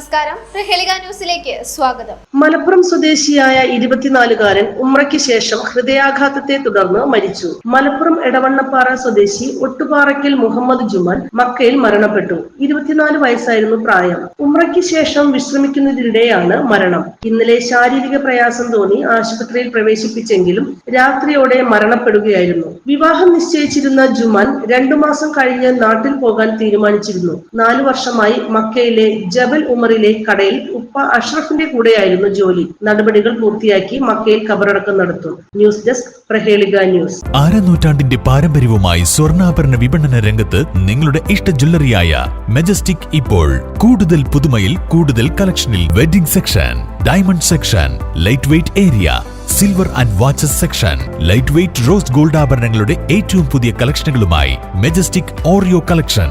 നമസ്കാരം. പ്രഹേളിക ന്യൂസിലേക്ക് സ്വാഗതം. മലപ്പുറം സ്വദേശിയായ ഇരുപത്തിനാലുകാരൻ ഉമ്രയ്ക്ക് ശേഷം ഹൃദയാഘാതത്തെ തുടർന്ന് മരിച്ചു. മലപ്പുറം എടവണ്ണപ്പാറ സ്വദേശി ഒട്ടുപാറയ്ക്കൽ മുഹമ്മദ് ജുമാൻ മക്കയിൽ മരണപ്പെട്ടു. ഇരുപത്തിനാല് വയസ്സായിരുന്നു പ്രായം. ഉമ്രയ്ക്ക് ശേഷം വിശ്രമിക്കുന്നതിനിടെയാണ് മരണം. ഇന്നലെ ശാരീരിക പ്രയാസം തോന്നി ആശുപത്രിയിൽ പ്രവേശിപ്പിച്ചെങ്കിലും രാത്രിയോടെ മരണപ്പെടുകയായിരുന്നു. വിവാഹം നിശ്ചയിച്ചിരുന്ന ജുമാൻ രണ്ടു മാസം കഴിഞ്ഞ് നാട്ടിൽ പോകാൻ തീരുമാനിച്ചിരുന്നു. നാലു വർഷമായി മക്കയിലെ ജബൽ ഉമറിലെ കടയിൽ ഉപ്പ അഷ്റഫിന്റെ കൂടെയായിരുന്നു ജോലി. നടപടികൾ പൂർത്തിയാക്കി മക്കയിൽ കബറടക്കം നടത്തും. News desk Prahelika news. അരനൂറ്റാണ്ടിന്റെ പാരമ്പര്യവുമായി സ്വർണാഭരണ വിപണന രംഗത്ത് നിങ്ങളുടെ ഇഷ്ട ജ്വല്ലറിയായ മെജസ്റ്റിക് ഇപ്പോൾ. കൂടുതൽ പുതുമയിൽ കൂടുതൽ കളക്ഷനിൽ wedding section diamond section light weight area silver and watches section light weight rose gold ആഭരണങ്ങളുടെ ഏറ്റവും പുതിയ കളക്ഷനുകളുമായി മെജസ്റ്റിക് ഓറിയോ കളക്ഷൻ.